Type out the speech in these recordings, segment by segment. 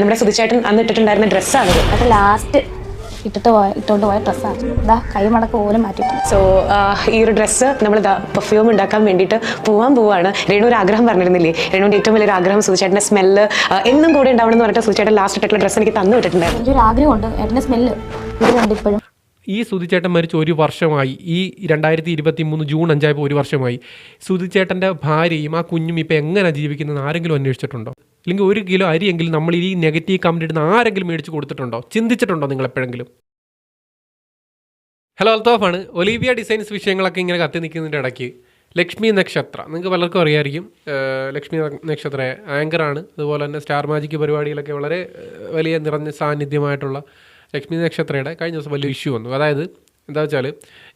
നമ്മുടെ സുധിച്ചേട്ടൻ അന്ന് ഇട്ടിട്ടുണ്ടായിരുന്ന ഡ്രസ്സാണ് അത് ലാസ്റ്റ് ഇട്ടിട്ട് പോയ ഇട്ടുകൊണ്ട് പോയ ഡ്രസ്സാണ്. ഇതാ കൈമടക്ക് പോലും മാറ്റിയിട്ടില്ല സോ ഈ ഒരു ഡ്രസ്സ് നമ്മൾ പെർഫ്യൂം ഉണ്ടാക്കാൻ വേണ്ടിയിട്ട് പോവാൻ പോവാണ്. രേണു ഒരു ആഗ്രഹം പറഞ്ഞിരുന്നില്ലേ? രേണുവിന്റെ ഏറ്റവും വലിയൊരു ആഗ്രഹം സുധിച്ചേട്ടന്റെ സ്മെല്ല് എന്നും കൂടെ ഉണ്ടാവണം എന്ന് പറഞ്ഞിട്ട് സുധിച്ചേട്ടൻ ലാസ്റ്റ് ഇട്ടിട്ടുള്ള ഡ്രസ്സ് എനിക്ക് തന്നു വിട്ടിട്ടുണ്ടായിരുന്നു. എനിക്കൊരു ആഗ്രഹമുണ്ട്. ഏട്ടന്റെ സ്മെല്ല് ഇപ്പോഴും. ഈ സുധിച്ചേട്ടൻ മരിച്ച് ഒരു വർഷമായി. ഈ രണ്ടായിരത്തി ഇരുപത്തി മൂന്ന് ജൂൺ അഞ്ചായപ്പോൾ ഒരു വർഷമായി. സുധിച്ചേട്ടന്റെ ഭാര്യയും ആ കുഞ്ഞും ഇപ്പോൾ എങ്ങനെ ജീവിക്കുന്നത് ആരെങ്കിലും അന്വേഷിച്ചിട്ടുണ്ടോ? അല്ലെങ്കിൽ ഒരു കിലോ അരിയെങ്കിലും നമ്മൾ ഈ നെഗറ്റീവ് കമന്റ് ഇടുന്ന ആരെങ്കിലും മേടിച്ച് കൊടുത്തിട്ടുണ്ടോ? ചിന്തിച്ചിട്ടുണ്ടോ നിങ്ങൾ എപ്പോഴെങ്കിലും? ഹലോ അൽത്തോഫാണ് ഒലീവിയ ഡിസൈൻസ് വിഷയങ്ങളൊക്കെ ഇങ്ങനെ കത്തി നിൽക്കുന്നതിന്റെ ഇടയ്ക്ക് ലക്ഷ്മി നക്ഷത്ര. നിങ്ങൾക്ക് പലർക്കും അറിയായിരിക്കും. ലക്ഷ്മി നക്ഷത്ര ആങ്കറാണ്. അതുപോലെ തന്നെ സ്റ്റാർ മാജിക് പരിപാടിയിലൊക്കെ വളരെ വലിയ നിറഞ്ഞ സാന്നിധ്യമായിട്ടുള്ള ലക്ഷ്മി നക്ഷത്രയുടെ കഴിഞ്ഞ ദിവസം വലിയ ഇഷ്യൂ വന്നു. അതായത് എന്താ വെച്ചാൽ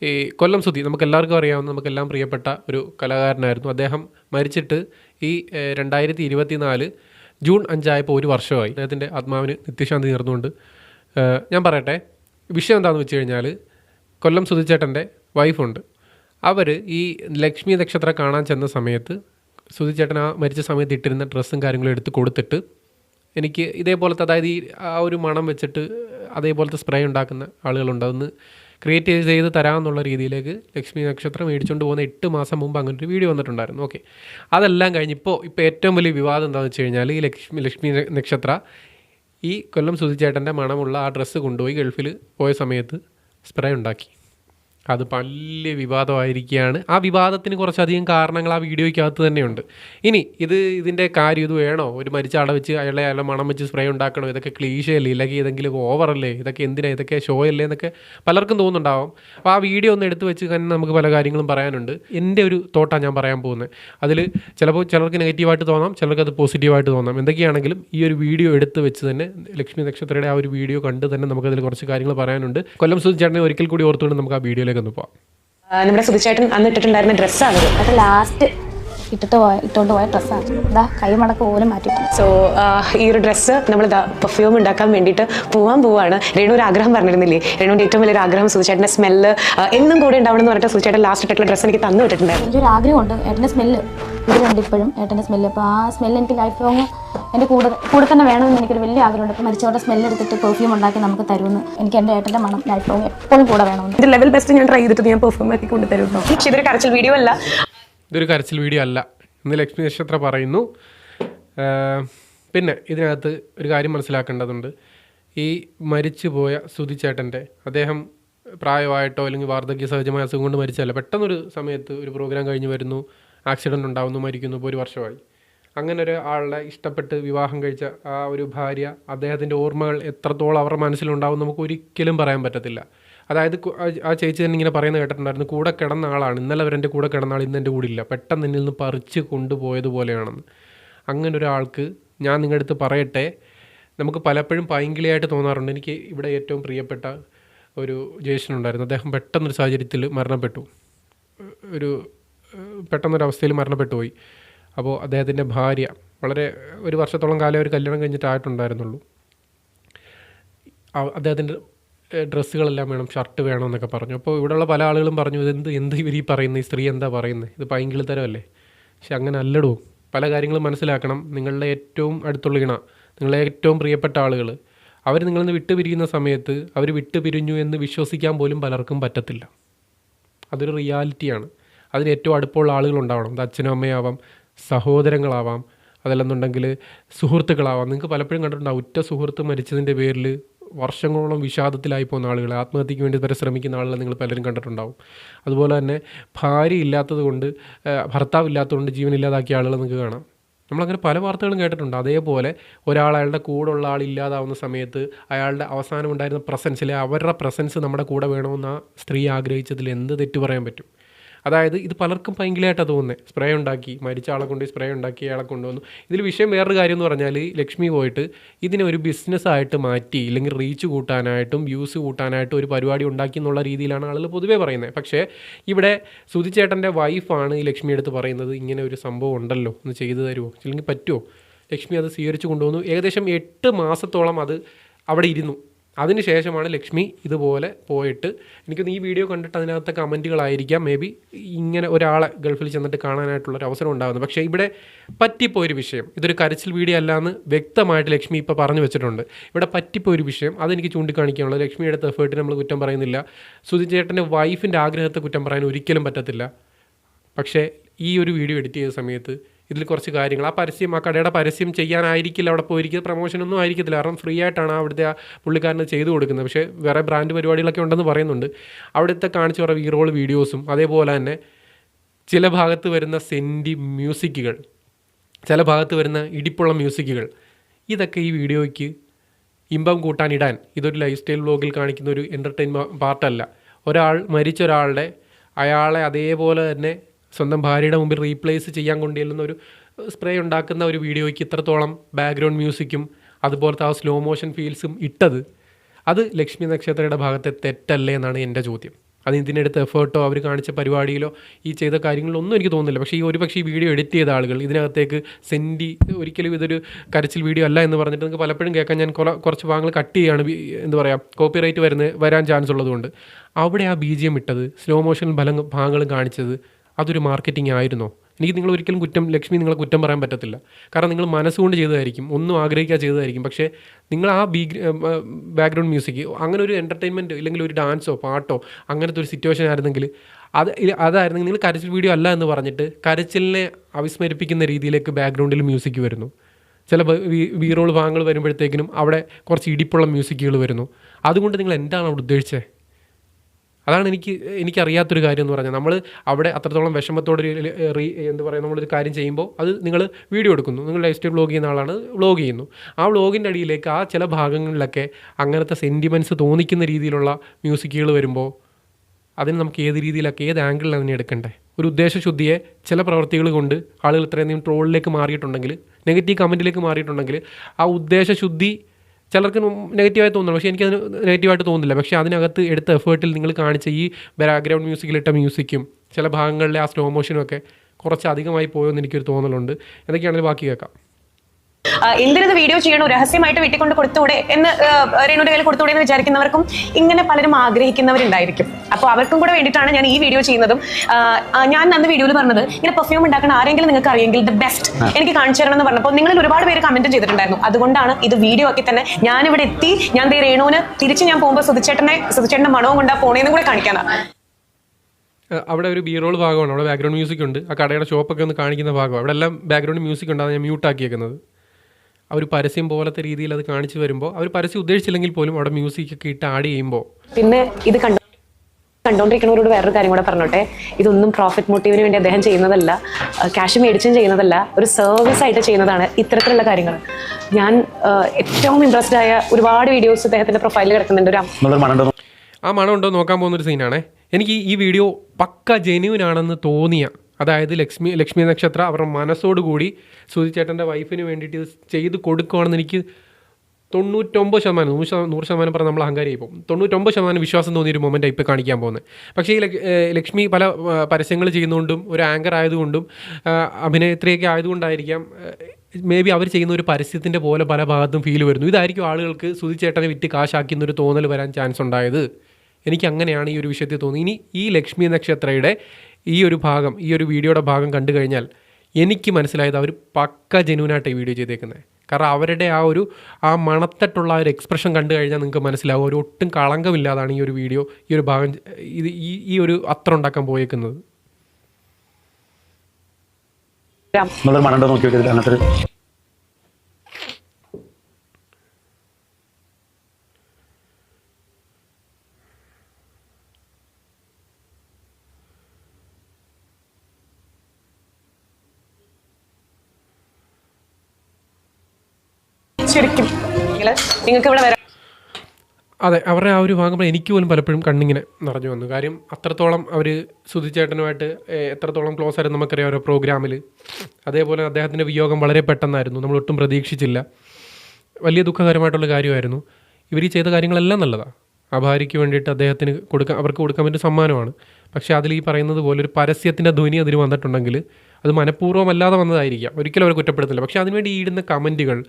ഈ കൊല്ലം സുധി നമുക്ക് എല്ലാവർക്കും അറിയാവുന്ന നമുക്കെല്ലാം പ്രിയപ്പെട്ട ഒരു കലാകാരനായിരുന്നു. അദ്ദേഹം മരിച്ചിട്ട് ഈ രണ്ടായിരത്തി ഇരുപത്തി നാല് ജൂൺ അഞ്ചായപ്പോൾ ഒരു വർഷമായി അദ്ദേഹത്തിന്റെ ആത്മാവിന് നിത്യശാന്തി നേർന്നുകൊണ്ട് ഞാൻ പറയട്ടെ വിഷയം എന്താണെന്ന് വെച്ച് കഴിഞ്ഞാൽ കൊല്ലം സുധിച്ചേട്ടന്റെ വൈഫുണ്ട്. അവർ ഈ ലക്ഷ്മി നക്ഷത്രം കാണാൻ ചെന്ന സമയത്ത് സുധിച്ചേട്ടൻ ആ മരിച്ച സമയത്ത് ഇട്ടിരുന്ന ഡ്രസ്സും കാര്യങ്ങളും എടുത്ത് കൊടുത്തിട്ട് എനിക്ക് ഇതേപോലത്തെ അതായത് ഈ ആ ഒരു മണം വെച്ചിട്ട് അതേപോലത്തെ സ്പ്രേ ഉണ്ടാക്കുന്ന ആളുകളുണ്ട്. അതൊന്ന് ക്രിയേറ്റ് ചെയ്ത് തരാമെന്നുള്ള രീതിയിലേക്ക് ലക്ഷ്മി നക്ഷത്രം മേടിച്ചുകൊണ്ട് പോകുന്ന എട്ട് മാസം മുമ്പ് അങ്ങനെ ഒരു വീഡിയോ വന്നിട്ടുണ്ടായിരുന്നു. ഓക്കെ. അതെല്ലാം കഴിഞ്ഞ് ഇപ്പോൾ ഇപ്പോൾ ഏറ്റവും വലിയ വിവാദം എന്താണെന്ന് വെച്ച് കഴിഞ്ഞാൽ ഈ ലക്ഷ്മി ലക്ഷ്മി നക്ഷത്ര ഈ കൊല്ലം സുധിച്ചേട്ടന്റെ മണമുള്ള ആ ഡ്രസ്സ് കൊണ്ടുപോയി ഗൾഫിൽ പോയ സമയത്ത് സ്പ്രേ ഉണ്ടാക്കി. അത് വലിയ വിവാദമായിരിക്കുകയാണ്. ആ വിവാദത്തിന് കുറച്ചധികം കാരണങ്ങൾ ആ വീഡിയോയ്ക്കകത്ത് തന്നെയുണ്ട്. ഇനി ഇത് ഇതിന്റെ കാര്യം ഇത് വേണോ? ഒരു മരിച്ച ആളെ വെച്ച് അയാളെ അയാളെ മണം വെച്ച് സ്പ്രേ ഉണ്ടാക്കണോ? ഇതൊക്കെ ക്ലീശയല്ലേ ഇല്ലെങ്കിൽ ഇതെങ്കിലും ഓവറല്ലേ ഇതൊക്കെ എന്തിനാ? ഇതൊക്കെ ഷോ അല്ലേ? എന്നൊക്കെ പലർക്കും തോന്നുന്നുണ്ടാവും. അപ്പോൾ ആ വീഡിയോ ഒന്ന് എടുത്തു വെച്ച് തന്നെ നമുക്ക് പല കാര്യങ്ങളും പറയാനുണ്ട്. എന്റെ ഒരു തോട്ടാണ് ഞാൻ പറയാൻ പോകുന്നത്. അതിൽ ചിലപ്പോൾ ചിലർക്ക് നെഗറ്റീവായിട്ട് തോന്നാം ചിലർക്ക് അത് പോസിറ്റീവായിട്ട് തോന്നാം. എന്തൊക്കെയാണെങ്കിലും ഈ ഒരു വീഡിയോ എടുത്ത് വെച്ച് തന്നെ ലക്ഷ്മി നക്ഷത്രയുടെ ആ ഒരു വീഡിയോ കണ്ട് തന്നെ നമുക്കതിൽ കുറച്ച് കാര്യങ്ങൾ പറയാനുണ്ട്. കൊല്ലം സുധി ചേട്ടനെ ഒരിക്കൽ കൂടി ഓർത്തുകൊണ്ട് നമുക്ക് ആ വീഡിയോയിലേക്ക് ഒന്ന് പോവാം നമ്മുടെ സുധിച്ചേട്ടൻ അന്ന് ഇട്ടിട്ടുണ്ടായിരുന്ന ഡ്രസ്സാണ് അത് ലാസ്റ്റ് ഇട്ടിട്ട് പോയ ഇട്ടുകൊണ്ട് പോയ ഡ്രസ്സാണ്. ഇതാ കൈമടക്ക് പോലും മാറ്റി സോ ഈ ഒരു ഡ്രസ്സ് നമ്മൾ പെർഫ്യൂം ഉണ്ടാക്കാൻ വേണ്ടിയിട്ട് പോവാൻ പോവാണ്. രേണു ഒരു ആഗ്രഹം പറഞ്ഞിരുന്നില്ലേ? രേണുവിന്റെ ഏറ്റവും വലിയൊരു ആഗ്രഹം സുധിച്ചേട്ടന്റെ സ്മെല്ല് എന്നും കൂടെ ഉണ്ടാവണം എന്ന് പറഞ്ഞിട്ട് സുധിച്ചേട്ടൻ ലാസ്റ്റ് ഇട്ടിട്ടുള്ള ഡ്രസ്സ് എനിക്ക് തന്നു വിട്ടിട്ടുണ്ടായിരുന്നു. എനിക്കൊരു ആഗ്രഹമുണ്ട്. ഏട്ടന്റെ സ്മെല്ല് ഇതിലുണ്ട് കണ്ടിപ്പോഴും ഏട്ടന്റെ സ്മെല്ല് അപ്പോൾ ആ സ്മെല്ല് എനിക്ക് ലൈഫ് ലോങ് എന്റെ കൂടെ കൂടെ തന്നെ വേണമെന്ന് എനിക്കൊരു വലിയ ആഗ്രഹമുണ്ട്. അപ്പോൾ മരിച്ചവരുടെ സ്മെല്ല് എടുത്തിട്ട് പെർഫ്യൂം ഉണ്ടാക്കി നമുക്ക് തരുമെന്ന് എനിക്ക് എന്റെ ഏട്ടന്റെ മണം ലൈഫ് ലോങ് എപ്പോഴും കൂടെ വേണമെന്ന്. ഇത് ലെവൽ ബെസ്റ്റ് ഞാൻ ട്രൈ ചെയ്തിട്ട് ഞാൻ പെർഫ്യൂം ആക്കി കൊണ്ടുതരുന്നു പക്ഷേ ഇതൊരു കരച്ചിൽ വീഡിയോ അല്ല. ഇതൊരു കരച്ചിൽ വീഡിയോ അല്ല. ഇന്ന് ലക്ഷ്മി നക്ഷത്ര പറയുന്നു. പിന്നെ ഇതിനകത്ത് ഒരു കാര്യം മനസ്സിലാക്കേണ്ടതുണ്ട്. ഈ മരിച്ചു പോയ സുധിച്ചേട്ടന്റെ അദ്ദേഹം പ്രായമായിട്ടോ അല്ലെങ്കിൽ വാർദ്ധക്യ സഹജമായ അസുഖം കൊണ്ട് മരിച്ചല്ല പെട്ടെന്നൊരു സമയത്ത് ഒരു പ്രോഗ്രാം കഴിഞ്ഞ് വരുന്നു. ആക്സിഡന്റ് ഉണ്ടാവുന്നു മരിക്കുന്നു ഇപ്പോൾ ഒരു വർഷമായി. അങ്ങനെ ഒരു ആളെ ഇഷ്ടപ്പെട്ട് വിവാഹം കഴിച്ച ആ ഒരു ഭാര്യ അദ്ദേഹത്തിന്റെ ഓർമ്മകൾ എത്രത്തോളം അവരുടെ മനസ്സിലുണ്ടാവും നമുക്ക് ഒരിക്കലും പറയാൻ പറ്റത്തില്ല. അതായത് ആ- ചേച്ചി തന്നെ ഇങ്ങനെ പറയുന്നത് കേട്ടിട്ടുണ്ടായിരുന്നു കൂടെ കിടന്ന ആളാണ്. ഇന്നലെ വരെ എന്റെ കൂടെ കിടന്ന ആൾ ഇന്ന് എന്റെ കൂടെ ഇല്ല. പെട്ടെന്ന് എന്നിൽ നിന്ന് പറിച്ച് കൊണ്ടുപോയതുപോലെയാണെന്ന് അങ്ങനെ ഒരാൾക്ക് ഞാൻ നിങ്ങളുടെ അടുത്ത് പറയട്ടെ നമുക്ക് പലപ്പോഴും പൈങ്കിളിയായിട്ട് തോന്നാറുണ്ട്. എനിക്ക് ഇവിടെ ഏറ്റവും പ്രിയപ്പെട്ട ഒരു ജ്യേഷ്ഠനുണ്ടായിരുന്നു അദ്ദേഹം പെട്ടെന്നൊരു സാഹചര്യത്തിൽ മരണപ്പെട്ടു. ഒരു പെട്ടെന്നൊരവസ്ഥയിൽ മരണപ്പെട്ടു പോയി അപ്പോൾ അദ്ദേഹത്തിന്റെ ഭാര്യ വളരെ ഒരു വർഷത്തോളം കാലം ഒരു കല്യാണം കഴിഞ്ഞിട്ടായിട്ടുണ്ടായിരുന്നുള്ളൂ. അദ്ദേഹത്തിന്റെ ഡ്രസ്സുകളെല്ലാം വേണം ഷർട്ട് വേണം എന്നൊക്കെ പറഞ്ഞു. അപ്പോൾ ഇവിടെയുള്ള പല ആളുകളും പറഞ്ഞു ഇതെന്ത് എന്ത് ഇവർ ഈ പറയുന്നത് ഈ സ്ത്രീ എന്താ പറയുന്നത് ഇത് പൈങ്കിളിത്തരമല്ലേ? പക്ഷെ അങ്ങനെ അല്ലടോ. പല കാര്യങ്ങളും മനസ്സിലാക്കണം. നിങ്ങളുടെ ഏറ്റവും അടുത്തുള്ള ഇണ നിങ്ങളെ ഏറ്റവും പ്രിയപ്പെട്ട ആളുകൾ അവർ നിങ്ങളിൽ നിന്ന് വിട്ടുപിരിയുന്ന സമയത്ത് അവർ വിട്ടുപിരിഞ്ഞു എന്ന് വിശ്വസിക്കാൻ പോലും പലർക്കും പറ്റത്തില്ല. അതൊരു റിയാലിറ്റിയാണ്. അതിന് ഏറ്റവും അടുപ്പമുള്ള ആളുകൾ ഉണ്ടാവണം അത് അച്ഛനും അമ്മയാവാം സഹോദരങ്ങളാവാം അതല്ലെന്നുണ്ടെങ്കിൽ സുഹൃത്തുക്കളാവാം. നിങ്ങൾക്ക് പലപ്പോഴും കണ്ടിട്ടുണ്ടാവും ഉറ്റ സുഹൃത്ത് മരിച്ചതിന്റെ പേരിൽ വർഷങ്ങളോളം വിഷാദത്തിലായി പോകുന്ന ആളുകൾ ആത്മഹത്യക്ക് വേണ്ടി വരെ ശ്രമിക്കുന്ന ആളുകൾ നിങ്ങൾ പലരും കണ്ടിട്ടുണ്ടാവും. അതുപോലെ തന്നെ ഭാര്യ ഇല്ലാത്തത് കൊണ്ട് ഭർത്താവ് ഇല്ലാത്തതുകൊണ്ട് ജീവനില്ലാതാക്കിയ ആളുകൾ നിങ്ങൾക്ക് കാണാം. നമ്മളങ്ങനെ പല വാർത്തകളും കേട്ടിട്ടുണ്ട്. അതേപോലെ ഒരാൾ അയാളുടെ കൂടെ ഉള്ള ആൾ ഇല്ലാതാവുന്ന സമയത്ത് അയാളുടെ അവസാനം ഉണ്ടായിരുന്ന പ്രസൻസ് അല്ലെ അവരുടെ പ്രസൻസ് നമ്മുടെ കൂടെ വേണമെന്ന് ആ സ്ത്രീ ആഗ്രഹിച്ചതിൽ എന്ത് തെറ്റു പറയാൻ പറ്റും? അതായത് ഇത് പലർക്കും ഭയങ്കരമായിട്ടാണ് തോന്നുന്നത് സ്പ്രേ ഉണ്ടാക്കി മരിച്ച ആളെ കൊണ്ട് സ്പ്രേ ഉണ്ടാക്കി അയാളെ കൊണ്ടുവന്നു. ഇതിൽ വിഷയം വേറൊരു കാര്യം എന്ന് പറഞ്ഞാൽ ലക്ഷ്മി പോയിട്ട് ഇതിനെ ഒരു ബിസിനസ്സായിട്ട് മാറ്റി ഇല്ലെങ്കിൽ റീച്ച് കൂട്ടാനായിട്ടും വ്യൂസ് കൂട്ടാനായിട്ടും ഒരു പരിപാടി ഉണ്ടാക്കി എന്നുള്ള രീതിയിലാണ് ആളുകൾ പൊതുവേ പറയുന്നത് പക്ഷേ ഇവിടെ സുധിച്ചേട്ടന്റെ വൈഫാണ് ഈ ലക്ഷ്മി എടുത്ത് പറയുന്നത് ഇങ്ങനെ ഒരു സംഭവം ഉണ്ടല്ലോ ഒന്ന് ചെയ്തു തരുമോ അല്ലെങ്കിൽ പറ്റുമോ ലക്ഷ്മി അത് സ്വീകരിച്ച് കൊണ്ടുവന്നു. ഏകദേശം എട്ട് മാസത്തോളം അത് അവിടെ ഇരുന്നു. അതിനുശേഷമാണ് ലക്ഷ്മി ഇതുപോലെ പോയിട്ട്. എനിക്കൊന്ന് ഈ വീഡിയോ കണ്ടിട്ട് അതിനകത്തെ കമന്റുകളായിരിക്കാം. മേ ബി ഇങ്ങനെ ഒരാളെ ഗൾഫിൽ ചെന്നിട്ട് കാണാനായിട്ടുള്ള ഒരു അവസരം ഉണ്ടാകുന്നത് പക്ഷേ ഇവിടെ പറ്റിപ്പോയൊരു വിഷയം. ഇതൊരു കരച്ചിൽ വീഡിയോ അല്ല എന്ന് വ്യക്തമായിട്ട് ലക്ഷ്മി ഇപ്പോൾ പറഞ്ഞു വെച്ചിട്ടുണ്ട്. ഇവിടെ പറ്റിപ്പോയൊരു വിഷയം. അതെനിക്ക് ചൂണ്ടിക്കാണിക്കാനുള്ളത്. ലക്ഷ്മിയുടെ എഫേർട്ടിന് നമ്മൾ കുറ്റം പറയുന്നില്ല. സുധി ചേട്ടന്റെ വൈഫിന്റെ ആഗ്രഹത്തെ കുറ്റം പറയാൻ ഒരിക്കലും പറ്റത്തില്ല. പക്ഷേ ഈ ഒരു വീഡിയോ എഡിറ്റ് ചെയ്ത സമയത്ത് ഇതിൽ കുറച്ച് കാര്യങ്ങൾ. ആ പരസ്യം ആ കടയുടെ പരസ്യം ചെയ്യാനായിരിക്കില്ല അവിടെ പോയിരിക്കുന്നത്. പ്രൊമോഷനൊന്നും ആയിരിക്കത്തില്ല. കാരണം ഫ്രീ ആയിട്ടാണ് അവിടുത്തെ പുള്ളിക്കാരന് ചെയ്തു കൊടുക്കുന്നത്. പക്ഷേ വേറെ ബ്രാൻഡ് പരിപാടികളൊക്കെ ഉണ്ടെന്ന് പറയുന്നുണ്ട്. അവിടുത്തെ കാണിച്ച കുറേ വീറോൾ വീഡിയോസും അതേപോലെ തന്നെ ചില ഭാഗത്ത് വരുന്ന സെന്റി മ്യൂസിക്കുകൾ ചില ഭാഗത്ത് വരുന്ന ഇടിപ്പുള്ള മ്യൂസിക്കുകൾ ഇതൊക്കെ ഈ വീഡിയോയ്ക്ക് ഇമ്പം കൂട്ടാനിടാൻ ഇതൊരു ലൈഫ് സ്റ്റൈൽ വ്ലോഗിൽ കാണിക്കുന്ന ഒരു എന്റർടൈൻമെന്റ് പാർട്ടല്ല. ഒരാൾ മരിച്ച ഒരാളുടെ അയാളെ അതേപോലെ തന്നെ സ്വന്തം ഭാര്യയുടെ മുമ്പിൽ റീപ്ലേസ് ചെയ്യാൻ കൊണ്ടുചെല്ലുന്ന ഒരു സ്പ്രേ ഉണ്ടാക്കുന്ന ഒരു വീഡിയോയ്ക്ക് ഇത്രത്തോളം ബാക്ക്ഗ്രൗണ്ട് മ്യൂസിക്കും അതുപോലത്തെ ആ സ്ലോ മോഷൻ ഫീൽസും ഇട്ടത് അത് ലക്ഷ്മി നക്ഷത്രയുടെ ഭാഗത്തെ തെറ്റല്ലേ എന്നാണ് എന്റെ ചോദ്യം. അത് ഇതിനെടുത്ത് എഫേർട്ടോ അവർ കാണിച്ച പരിപാടിയിലോ ഈ ചെയ്ത കാര്യങ്ങളിലൊന്നും എനിക്ക് തോന്നുന്നില്ല. പക്ഷേ ഈ ഒരു പക്ഷേ ഈ വീഡിയോ എഡിറ്റ് ചെയ്ത ആളുകൾ ഇതിനകത്തേക്ക് സെൻഡി ഒരിക്കലും ഇതൊരു കരച്ചിൽ വീഡിയോ അല്ല എന്ന് പറഞ്ഞിട്ട് നിങ്ങൾക്ക് പലപ്പോഴും കേൾക്കാൻ ഞാൻ കുറ കുറച്ച് ഭാഗങ്ങൾ കട്ട് ചെയ്യാണ് എന്താ പറയുക കോപ്പി റൈറ്റ് വരുന്ന വരാൻ ചാൻസ് ഉള്ളതുകൊണ്ട്. അവിടെ ആ ബി ജി എം ഇട്ടത് സ്ലോ മോഷൻ ഫലം ഭാഗങ്ങൾ കാണിച്ചത് അതൊരു മാർക്കറ്റിംഗ് ആയിരുന്നോ. എനിക്ക് നിങ്ങൾ ഒരിക്കലും കുറ്റം ലക്ഷ്മി നിങ്ങളെ കുറ്റം പറയാൻ പറ്റത്തില്ല. കാരണം നിങ്ങൾ മനസ്സുകൊണ്ട് ചെയ്തതായിരിക്കും. ഒന്നും ആഗ്രഹിക്കാതെ ചെയ്തതായിരിക്കും. പക്ഷേ നിങ്ങൾ ആ ബീ ബാക്ക്ഗ്രൗണ്ട് മ്യൂസിക് അങ്ങനെ ഒരു എന്റർടൈൻമെന്റ് ഇല്ലെങ്കിൽ ഒരു ഡാൻസോ പാട്ടോ അങ്ങനത്തെ ഒരു സിറ്റുവേഷൻ ആയിരുന്നെങ്കിൽ അത് അതായിരുന്നെങ്കിൽ നിങ്ങൾ കരച്ചിൽ വീഡിയോ അല്ല എന്ന് പറഞ്ഞിട്ട് കരച്ചിലിനെ അവിസ്മരിപ്പിക്കുന്ന രീതിയിലേക്ക് ബാക്ക്ഗ്രൗണ്ടിൽ മ്യൂസിക് വരുന്നു. ചില വീറോൾ ഭാഗങ്ങൾ വരുമ്പോഴത്തേക്കിനും അവിടെ കുറച്ച് ഇടിപ്പുള്ള മ്യൂസിക്കുകൾ വരുന്നു. അതുകൊണ്ട് നിങ്ങൾ എന്താണ് അവിടെ ഉദ്ദേശിച്ചത്? അതാണ് എനിക്ക് എനിക്കറിയാത്തൊരു കാര്യം എന്ന് പറഞ്ഞാൽ നമ്മൾ അവിടെ അത്രത്തോളം വിഷമത്തോടെ റീ എന്ന് പറയുക നമ്മളൊരു കാര്യം ചെയ്യുമ്പോൾ അത് നിങ്ങൾ വീഡിയോ എടുക്കുന്നു. നിങ്ങൾ ലൈഫ് സ്റ്റൈൽ വ്ളോഗ് ചെയ്യുന്ന ആളാണ് വ്ളോഗ് ചെയ്യുന്നു. ആ വ്ളോഗിന്റെ അടിയിലേക്ക് ആ ചില ഭാഗങ്ങളിലൊക്കെ അങ്ങനത്തെ സെന്റിമെന്റ്സ് തോന്നിക്കുന്ന രീതിയിലുള്ള മ്യൂസിക്കുകൾ വരുമ്പോൾ അതിന് നമുക്ക് ഏത് രീതിയിലൊക്കെ ഏത് ആംഗിളിൽ അതിനെ എടുക്കണ്ടേ? ഒരു ഉദ്ദേശശുദ്ധിയെ ചില പ്രവർത്തികൾ കൊണ്ട് ആളുകൾ ഇത്രയധികം ട്രോളിലേക്ക് മാറിയിട്ടുണ്ടെങ്കിൽ നെഗറ്റീവ് കമന്റിലേക്ക് മാറിയിട്ടുണ്ടെങ്കിൽ ആ ഉദ്ദേശശുദ്ധി ചിലർക്ക് നെഗറ്റീവായി തോന്നുന്നു പക്ഷേ എനിക്കതിന് നെഗറ്റീവായിട്ട് തോന്നുന്നില്ല. പക്ഷേ അതിനകത്ത് എടുത്ത എഫേർട്ടിൽ നിങ്ങൾ കാണിച്ച ഈ ബാക്ക്ഗ്രൗണ്ട് മ്യൂസിക്കിലിട്ട മ്യൂസിക്കും ചില ഭാഗങ്ങളിലെ ആ സ്ലോ മോഷനും ഒക്കെ കുറച്ച് അധികമായി പോയെന്ന് എനിക്കൊരു തോന്നലുണ്ട്. എന്തൊക്കെയാണെങ്കിലും ബാക്കി കേൾക്കാം. എന്തിനത് വീഡിയോ ചെയ്യണോ? രഹസ്യമായിട്ട് വീട്ടിൽ കൊണ്ട് കൊടുത്തൂടെ എന്ന് ആ, രേണുയുടെ കയ്യിൽ കൊടുത്തൂടെ എന്ന് വിചാരിക്കുന്നവർക്കും ഇങ്ങനെ പലരും ആഗ്രഹിക്കുന്നവരുണ്ടായിരിക്കും. അപ്പോൾ അവർക്കും കൂടെ വേണ്ടിയിട്ടാണ് ഞാൻ ഈ വീഡിയോ ചെയ്യുന്നതും. ഞാൻ അന്ന് വീഡിയോയിൽ പറഞ്ഞത് ഇങ്ങനെ പെർഫ്യൂം ഉണ്ടാക്കുന്ന ആരെങ്കിലും നിങ്ങൾക്ക് അറിയെങ്കിൽ ദ ബെസ്റ്റ് എനിക്ക് കാണിച്ചു തരണം എന്ന് പറഞ്ഞപ്പോൾ നിങ്ങളിൽ ഒരുപാട് പേര് കമന്റ് ചെയ്തിട്ടുണ്ടായിരുന്നു. അതുകൊണ്ടാണ് ഇത് വീഡിയോ ആക്കി തന്നെ ഞാൻ ഇവിടെ എത്തി. ഞാൻ ദേ രേണുവിന് തിരിച്ച് ഞാൻ പോകുമ്പോൾ സുധിച്ചേട്ടനെ സുധിച്ചേട്ടന്റെ മണവും കൊണ്ടാ പോണേന്നും കൂടെ കാണിക്കാനാണ് അവിടെ ഒരു ബീറോൾ ഭാഗമാണ്. അവിടെ ബാക്ക്ഗ്രൗണ്ട് മ്യൂസിക് ഉണ്ട്. ആ കടയുടെ ഷോപ്പൊക്കെ ഒന്ന് കാണിക്കുന്ന ഭാഗമാണ്. അവിടെ എല്ലാം ബാക്ക്ഗ്രൗണ്ട് മ്യൂസിക് ഉണ്ട് അത് ഞാൻ മ്യൂട്ട് ആക്കിയേക്കുന്നത്. ആ ഒരു പരസ്യം പോലത്തെ രീതിയിൽ അത് കാണിച്ചു വരുമ്പോൾ അവർ പരസ്യം ഉദ്ദേശിച്ചില്ലെങ്കിൽ പോലും അവിടെ മ്യൂസിക് ഒക്കെ ഇട്ട് ആഡ് ചെയ്യുമ്പോൾ പിന്നെ ഇത് കണ്ടു കണ്ടോണ്ടിരിക്കുന്നവരോട് വേറൊരു കാര്യം കൂടെ പറഞ്ഞോട്ടെ. ഇതൊന്നും പ്രോഫിറ്റ് മോട്ടീവിന് വേണ്ടി അദ്ദേഹം ചെയ്യുന്നതല്ല. ക്യാഷ് മേടിച്ചും ചെയ്യുന്നതല്ല. ഒരു സർവീസ് ആയിട്ട് ചെയ്യുന്നതാണ് ഇത്തരത്തിലുള്ള കാര്യങ്ങൾ. ഞാൻ ഏറ്റവും ഇംപ്രസ്ഡ് ആയ ഒരുപാട് വീഡിയോസ് അദ്ദേഹത്തിന്റെ പ്രൊഫൈലിൽ കിടക്കുന്നുണ്ട്. ഒരു മണമുണ്ടോ ആ മണം ഉണ്ടോ നോക്കാൻ പോകുന്നൊരു സീനാണേ എനിക്ക് ഈ വീഡിയോ പക്ക ജെന്യൂൻ ആണെന്ന് തോന്നിയ അതായത് ലക്ഷ്മി ലക്ഷ്മി നക്ഷത്ര അവരുടെ മനസ്സോടുകൂടി സുധിച്ചേട്ടന്റെ വൈഫിന് വേണ്ടിയിട്ട് ഇത് ചെയ്ത് കൊടുക്കുകയാണെന്ന് എനിക്ക് തൊണ്ണൂറ്റൊമ്പത് ശതമാനം നൂറ് ശതമാനം നൂറ് ശതമാനം പറഞ്ഞാൽ നമ്മൾ അഹങ്കാരി പോകും. തൊണ്ണൂറ്റൊമ്പത് ശതമാനം വിശ്വാസം തോന്നിയൊരു മൊമെന്റ് ഇപ്പോൾ കാണിക്കാൻ പോകുന്നത്. പക്ഷേ ഈ ലക്ഷ്മി പല പരസ്യങ്ങൾ ചെയ്യുന്നതുകൊണ്ടും ഒരു ആങ്കർ ആയതുകൊണ്ടും അഭിനേത്രിയൊക്കെ ആയതുകൊണ്ടായിരിക്കാം മേ ബി അവർ ചെയ്യുന്ന ഒരു പരസ്യത്തിന്റെ പോലെ പല ഭാഗത്തും ഫീൽ വരുന്നു. ഇതായിരിക്കും ആളുകൾക്ക് സുധിച്ചേട്ടനെ വിറ്റ് ഒരു തോന്നൽ വരാൻ ചാൻസ് ഉണ്ടായത്. എനിക്ക് അങ്ങനെയാണ് ഈ ഒരു വിഷയത്തിൽ തോന്നി ഇനി ഈ ലക്ഷ്മി നക്ഷത്രയുടെ ഈ ഒരു ഭാഗം ഈ ഒരു വീഡിയോയുടെ ഭാഗം കണ്ടു കഴിഞ്ഞാൽ എനിക്ക് മനസ്സിലായത് അവർ പക്ക ജെനുവിനായിട്ട് ഈ വീഡിയോ ചെയ്തേക്കുന്നത് കാരണം അവരുടെ ആ ഒരു ആ മണത്തട്ടുള്ള ആ ഒരു എക്സ്പ്രഷൻ കണ്ടു കഴിഞ്ഞാൽ നിങ്ങൾക്ക് മനസ്സിലാവും ഒരു ഒട്ടും കളങ്കമില്ലാതാണ് ഈ ഒരു വീഡിയോ ഈ ഒരു ഭാഗം ഇത് ഈ ഈ ഒരു അത്ര ഉണ്ടാക്കാൻ പോയേക്കുന്നത്. നോക്കി അങ്ങനത്തെ ശരിക്കും നിങ്ങൾക്ക് ഇവിടെ അതെ അവരുടെ ആ ഒരു വാങ്ങുമ്പോൾ എനിക്ക് പോലും പലപ്പോഴും കണ്ണിങ്ങനെ നിറഞ്ഞു വന്നു. കാര്യം അത്രത്തോളം അവർ സുധിച്ചേട്ടനുമായിട്ട് എത്രത്തോളം ക്ലോസ് ആയിരുന്നു നമുക്കറിയാം ഓരോ പ്രോഗ്രാമിൽ അതേപോലെ അദ്ദേഹത്തിന്റെ വിയോഗം വളരെ പെട്ടെന്നായിരുന്നു. നമ്മൾ ഒട്ടും പ്രതീക്ഷിച്ചില്ല. വലിയ ദുഃഖകരമായിട്ടുള്ള കാര്യമായിരുന്നു. ഇവർ ഈ ചെയ്ത കാര്യങ്ങളെല്ലാം നല്ലതാണ് ആ ഭാര്യയ്ക്ക് വേണ്ടിയിട്ട് അദ്ദേഹത്തിന് കൊടുക്കാൻ അവർക്ക് കൊടുക്കാൻ പറ്റിയ സമ്മാനമാണ്. പക്ഷേ അതിൽ ഈ പറയുന്നത് പോലെ ഒരു പരസ്യത്തിന്റെ ധ്വനി അതിന് വന്നിട്ടുണ്ടെങ്കിൽ അത് മനഃപൂർവമല്ലാതെ വന്നതായിരിക്കാം. ഒരിക്കലും അവർ കുറ്റപ്പെടുത്തില്ല. പക്ഷേ അതിനുവേണ്ടി ഈടുന്ന കമന്റുകൾ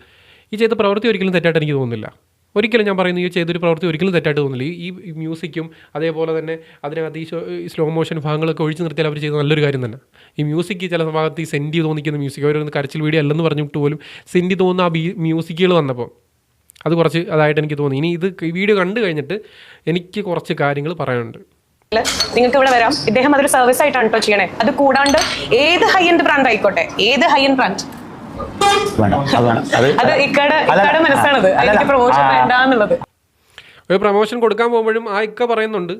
ഈ ചെയ്ത പ്രവൃത്തി ഒരിക്കലും തെറ്റായിട്ട് എനിക്ക് തോന്നുന്നില്ല. ഒരിക്കലും ഞാൻ പറയുന്നു ഈ ചെയ്തൊരു പ്രവൃത്തി ഒരിക്കലും തെറ്റായിട്ട് തോന്നില്ല ഈ മ്യൂസിക്കും അതേപോലെ തന്നെ അതിനകത്ത് ഈ സ്ലോ മോഷൻ ഭാഗങ്ങളൊക്കെ ഒഴിച്ചു നിർത്തിയാൽ അവർ ചെയ്ത നല്ലൊരു കാര്യം തന്നെ. ഈ മ്യൂസിക് ചില ഭാഗത്ത് ഈ സെൻഡി തോന്നിക്കുന്ന മ്യൂസിക് അവരൊന്ന് കരച്ചിൽ വീഡിയോ അല്ലെന്ന് പറഞ്ഞിട്ട് പോലും സെൻഡി തോന്നുന്ന ആ ബി മ്യൂസിക്കുകൾ വന്നപ്പോൾ അത് കുറച്ച് അതായിട്ട് എനിക്ക് തോന്നി. ഇനി ഇത് വീഡിയോ കണ്ടു കഴിഞ്ഞിട്ട് എനിക്ക് കുറച്ച് കാര്യങ്ങൾ പറയാനുണ്ട്. നിങ്ങൾക്ക് ഇവിടെ വരാം. ഇദ്ദേഹം അതൊരു സർവീസ് ആയിട്ടാണ് കേട്ടോ ചെയ്യണേ. അത് കൂടാണ്ട് ഏത് ഹൈ എൻഡ് ബ്രാൻഡ് ആയിക്കോട്ടെ? ഏത് ഹൈ എൻഡ് ബ്രാൻഡ് വേണം. അത് വേണം അത്. ഒരു പ്രൊമോഷൻ കൊടുക്കാൻ പോകുമ്പോഴും ആ ഇക്ക പറയുന്നുണ്ട്.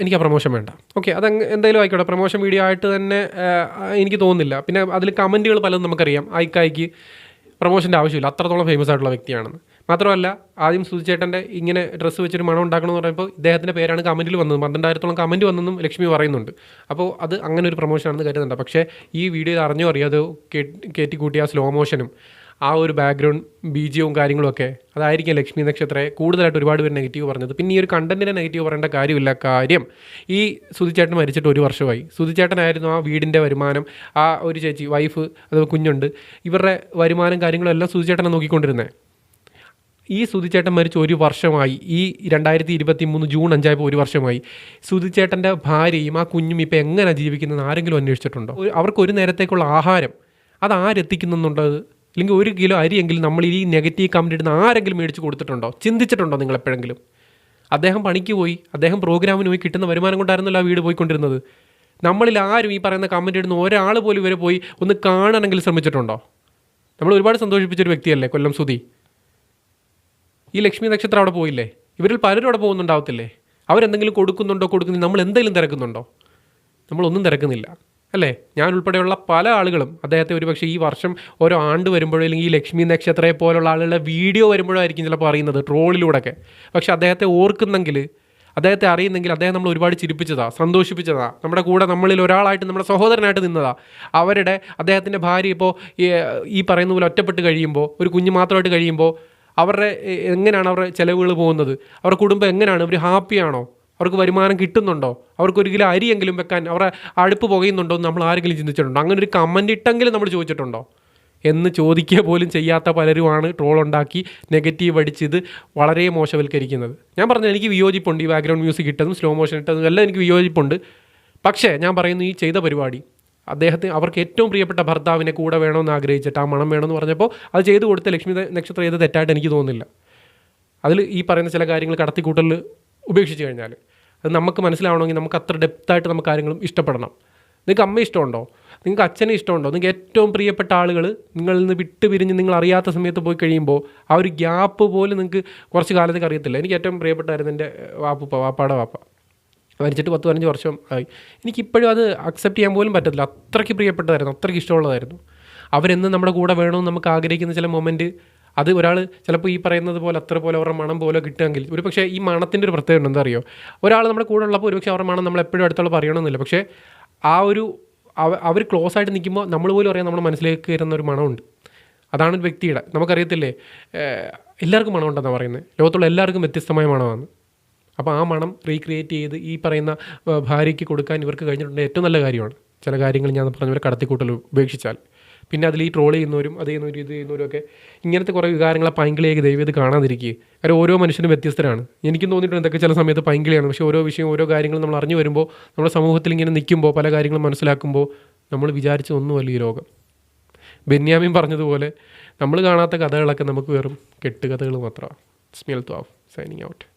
എനിക്ക് ആ പ്രൊമോഷൻ വേണ്ട. ഓക്കെ അത് എന്തായാലും ആയിക്കോട്ടെ. പ്രൊമോഷൻ വീഡിയോ ആയിട്ട് തന്നെ എനിക്ക് തോന്നുന്നില്ല. പിന്നെ അതിൽ കമന്റുകൾ പലതും നമുക്കറിയാം. ആ ഇക്കായ്ക്ക് പ്രൊമോഷന്റെ ആവശ്യമില്ല. അത്രത്തോളം ഫേമസ് ആയിട്ടുള്ള വ്യക്തിയാണെന്ന്. മാത്രമല്ല ആദ്യം സുധിച്ചേട്ടന്റെ ഇങ്ങനെ ഡ്രസ്സ് വെച്ചൊരു മണം ഉണ്ടാക്കണമെന്ന് പറയുമ്പോൾ ഇദ്ദേഹത്തിന്റെ പേരാണ് കമന്റിൽ വന്നത് പന്ത്രണ്ടായിരത്തോളം കമന്റ് വന്നെന്നും ലക്ഷ്മി പറയുന്നുണ്ട്. അപ്പോൾ അത് അങ്ങനെ ഒരു പ്രൊമോഷനാണെന്ന് കരുതുന്നുണ്ട്. പക്ഷേ ഈ വീഡിയോയിൽ അറിഞ്ഞോ അറിയാതെ കയറ്റി കൂട്ടിയ ആ സ്ലോ മോഷനും ആ ഒരു ബാക്ക്ഗ്രൗണ്ട് ബീജിയവും കാര്യങ്ങളൊക്കെ അതായിരിക്കും ലക്ഷ്മി നക്ഷത്രയെ കൂടുതലായിട്ട് ഒരുപാട് പേര് നെഗറ്റീവ് പറഞ്ഞത്. പിന്നെ ഈ ഒരു കണ്ടന്റിനെ നെഗറ്റീവ് പറയേണ്ട കാര്യമില്ല. കാര്യം ഈ സുധിച്ചേട്ടൻ മരിച്ചിട്ട് ഒരു വർഷമായി. സുധിച്ചേട്ടനായിരുന്നു ആ വീടിന്റെ വരുമാനം ആ ഒരു ചേച്ചി വൈഫ് അത് കുഞ്ഞുണ്ട്. ഇവരുടെ വരുമാനം കാര്യങ്ങളെല്ലാം സുധിച്ചേട്ടനെ നോക്കിക്കൊണ്ടിരുന്നത്. ഈ സുധിച്ചേട്ടൻ മരിച്ച ഒരു വർഷമായി. ഈ രണ്ടായിരത്തി ഇരുപത്തി മൂന്ന് ജൂൺ അഞ്ചായപ്പോൾ ഒരു വർഷമായി. സുധിച്ചേട്ടന്റെ ഭാര്യയും ആ കുഞ്ഞും ഇപ്പോൾ എങ്ങനെ ജീവിക്കുന്നത് ആരെങ്കിലും അന്വേഷിച്ചിട്ടുണ്ടോ? അവർക്ക് ഒരു നേരത്തേക്കുള്ള ആഹാരം. അത് ആരെത്തിക്കുന്നുണ്ടത് അല്ലെങ്കിൽ ഒരു കിലോ അരിയെങ്കിലും നമ്മൾ ഈ നെഗറ്റീവ് കമന്റ് ഇടുന്ന ആരെങ്കിലും മേടിച്ച് കൊടുത്തിട്ടുണ്ടോ? ചിന്തിച്ചിട്ടുണ്ടോ നിങ്ങൾ എപ്പോഴെങ്കിലും അദ്ദേഹം പണിക്ക് പോയി. അദ്ദേഹം പ്രോഗ്രാമിന് പോയി കിട്ടുന്ന വരുമാനം കൊണ്ടായിരുന്നല്ലോ ആ വീട് പോയിക്കൊണ്ടിരുന്നത്. നമ്മളിൽ ആരും ഈ പറയുന്ന കമന്റ് ഇടുന്ന ഒരാൾ പോലും ഇവരെ പോയി ഒന്ന് കാണണമെങ്കിൽ ശ്രമിച്ചിട്ടുണ്ടോ? നമ്മൾ ഒരുപാട് സന്തോഷിപ്പിച്ചൊരു വ്യക്തിയല്ലേ കൊല്ലം സുധി? ഈ ലക്ഷ്മി നക്ഷത്രം അവിടെ പോയില്ലേ? ഇവരിൽ പലരും അവിടെ പോകുന്നുണ്ടാവത്തില്ലേ? അവരെന്തെങ്കിലും കൊടുക്കുന്നുണ്ടോ കൊടുക്കുന്നില്ല നമ്മൾ എന്തെങ്കിലും തിരക്കുന്നുണ്ടോ? നമ്മളൊന്നും തിരക്കുന്നില്ല അല്ലേ? ഞാൻ ഉൾപ്പെടെയുള്ള പല ആളുകളും അദ്ദേഹത്തെ ഒരുപക്ഷെ ഈ വർഷം ഓരോ ആണ്ട് വരുമ്പോഴോ അല്ലെങ്കിൽ ഈ ലക്ഷ്മി നക്ഷത്രയെ പോലുള്ള ആളുകളുടെ വീഡിയോ വരുമ്പോഴായിരിക്കും ചിലപ്പോൾ അറിയുന്നത് ട്രോളിലൂടെയൊക്കെ. പക്ഷെ അദ്ദേഹത്തെ ഓർക്കുന്നെങ്കിൽ അദ്ദേഹത്തെ അറിയുന്നെങ്കിൽ അദ്ദേഹം നമ്മൾ ഒരുപാട് ചിരിപ്പിച്ചതാ സന്തോഷിപ്പിച്ചതാ നമ്മുടെ കൂടെ നമ്മളിൽ ഒരാളായിട്ട് നമ്മുടെ സഹോദരനായിട്ട് നിന്നതാ. അവരുടെ അദ്ദേഹത്തിന്റെ ഭാര്യ ഇപ്പോൾ ഈ പറയുന്ന പോലെ ഒറ്റപ്പെട്ട് കഴിയുമ്പോൾ ഒരു കുഞ്ഞ് മാത്രമായിട്ട് കഴിയുമ്പോൾ അവരുടെ എങ്ങനെയാണ് അവരുടെ ചിലവുകൾ പോകുന്നത്? അവരുടെ കുടുംബം എങ്ങനെയാണ്? അവർ ഹാപ്പിയാണോ? അവർക്ക് വരുമാനം കിട്ടുന്നുണ്ടോ? അവർക്ക് ഒരു കിലോ അരിയെങ്കിലും വെക്കാൻ അവരുടെ അടുപ്പ് പുകയുന്നുണ്ടോ എന്ന് നമ്മൾ ആരെങ്കിലും ചിന്തിച്ചിട്ടുണ്ടോ? അങ്ങനെ ഒരു കമന്റ് ഇട്ടെങ്കിലും നമ്മൾ ചോദിച്ചിട്ടുണ്ടോ? എന്ന് ചോദിക്കുക പോലും ചെയ്യാത്ത പലരുമാണ് ട്രോൾ ഉണ്ടാക്കി നെഗറ്റീവ് അടിച്ചത് വളരെ മോശവൽക്കരിക്കുന്നത്. ഞാൻ പറഞ്ഞു എനിക്ക് വിയോജിപ്പുണ്ട് ഈ ബാക്ക്ഗ്രൗണ്ട് മ്യൂസിക് ഇട്ടതും സ്ലോ മോഷൻ ഇട്ടതും എല്ലാം എനിക്ക് വിയോജിപ്പുണ്ട്. പക്ഷേ ഞാൻ പറയുന്നു ഈ ചെയ്ത പരിപാടി അദ്ദേഹത്തിന് അവർക്ക് ഏറ്റവും പ്രിയപ്പെട്ട ഭർത്താവിനെ കൂടെ വേണമെന്ന് ആഗ്രഹിച്ചിട്ട് ആ മണം വേണമെന്ന് പറഞ്ഞപ്പോൾ അത് ചെയ്തു കൊടുത്ത ലക്ഷ്മി നക്ഷത്രം ചെയ്ത് തെറ്റായിട്ട് എനിക്ക് തോന്നുന്നില്ല. അതിൽ ഈ പറയുന്ന ചില കാര്യങ്ങൾ കടത്തിക്കൂട്ടൽ ഉപേക്ഷിച്ച് കഴിഞ്ഞാൽ അത് നമുക്ക് മനസ്സിലാവണമെങ്കിൽ നമുക്ക് അത്ര ഡെപ്തായിട്ട് നമുക്ക് കാര്യങ്ങളും ഇഷ്ടപ്പെടണം. നിങ്ങൾക്ക് അമ്മ ഇഷ്ടമുണ്ടോ? നിങ്ങൾക്ക് അച്ഛനെ ഇഷ്ടമുണ്ടോ? നിങ്ങൾക്ക് ഏറ്റവും പ്രിയപ്പെട്ട ആളുകൾ നിങ്ങളിൽ നിന്ന് വിട്ട് പിരിഞ്ഞ് നിങ്ങൾ അറിയാത്ത സമയത്ത് പോയി കഴിയുമ്പോൾ ആ ഒരു ഗ്യാപ്പ് പോലും നിങ്ങൾക്ക് കുറച്ച് കാലത്തേക്ക് അറിയത്തില്ല. എനിക്ക് ഏറ്റവും പ്രിയപ്പെട്ടായിരുന്നു എന്റെ വാപ്പുപ്പ വാപ്പാടെ വാപ്പ. മരിച്ചിട്ട് പത്ത് പതിനഞ്ച് വർഷം ആയി. എനിക്കിപ്പോഴും അത് അക്സെപ്റ്റ് ചെയ്യാൻ പോലും പറ്റത്തില്ല. അത്രയ്ക്ക് പ്രിയപ്പെട്ടതായിരുന്നു. അത്രയ്ക്ക് ഇഷ്ടമുള്ളതായിരുന്നു. അവരെന്ന് നമ്മുടെ കൂടെ വേണമെന്ന് നമുക്ക് ആഗ്രഹിക്കുന്ന ചില മൊമെന്റ് അത് ഒരാൾ ചിലപ്പോൾ ഈ പറയുന്നത് പോലെ അത്ര പോലെ അവരുടെ മണം പോലെ കിട്ടുമെങ്കിൽ ഒരു പക്ഷേ ഈ മണത്തിന്റെ ഒരു പ്രത്യേകത എന്താ അറിയോ? ഒരാൾ നമ്മുടെ കൂടെ ഉള്ളപ്പോൾ ഒരുപക്ഷെ അവരുടെ മണം നമ്മൾ എപ്പോഴും അടുത്തുള്ള പറയണമെന്നില്ല പക്ഷേ ആ ഒരു അവർ ക്ലോസ് ആയിട്ട് നിൽക്കുമ്പോൾ നമ്മൾ പോലും അറിയാം നമ്മുടെ മനസ്സിലേക്ക് വരുന്ന ഒരു മണമുണ്ട്. അതാണ് ഒരു വ്യക്തിയുടെ. നമുക്കറിയത്തില്ലേ? എല്ലാവർക്കും മണമുണ്ടെന്നാണ് പറയുന്നത്. ലോകത്തുള്ള എല്ലാവർക്കും വ്യത്യസ്തമായ മണമാണ്. അപ്പോൾ ആ മണം റീക്രിയേറ്റ് ചെയ്ത് ഈ പറയുന്ന ഭാര്യയ്ക്ക് കൊടുക്കാൻ ഇവർക്ക് കഴിഞ്ഞിട്ടുണ്ടെങ്കിൽ ഏറ്റവും നല്ല കാര്യമാണ്. ചില കാര്യങ്ങൾ ഞാൻ പറഞ്ഞ കടത്തിക്കൂട്ടൽ ഉപേക്ഷിച്ചാൽ. പിന്നെ അതിൽ ഈ ട്രോൾ ചെയ്യുന്നവരും അത് ചെയ്യുന്നവരും ഇത് ചെയ്യുന്നവരും ഒക്കെ ഇങ്ങനത്തെ കുറേ വികാരങ്ങളെ പൈങ്കിളിയേക്ക് ദൈവം ഇത് കാണാതിരിക്കുക. കാരണം ഓരോ മനുഷ്യനും വ്യത്യസ്തരാണ്. എനിക്കും തോന്നിയിട്ടുണ്ട് ഇതൊക്കെ ചില സമയത്ത് പൈങ്കിളിയാണ്. പക്ഷേ ഓരോ വിഷയം ഓരോ കാര്യങ്ങളും നമ്മൾ അറിഞ്ഞു വരുമ്പോൾ നമ്മുടെ സമൂഹത്തിൽ ഇങ്ങനെ നിൽക്കുമ്പോൾ പല കാര്യങ്ങളും മനസ്സിലാക്കുമ്പോൾ നമ്മൾ വിചാരിച്ച ഒന്നുമല്ല ഈ ലോകം. ബെന്യാമിൻ പറഞ്ഞതുപോലെ നമ്മൾ കാണാത്ത കഥകളൊക്കെ നമുക്ക് വെറും കെട്ടുകഥകൾ മാത്രമാണ്. Smell ത്വാഫ് signing out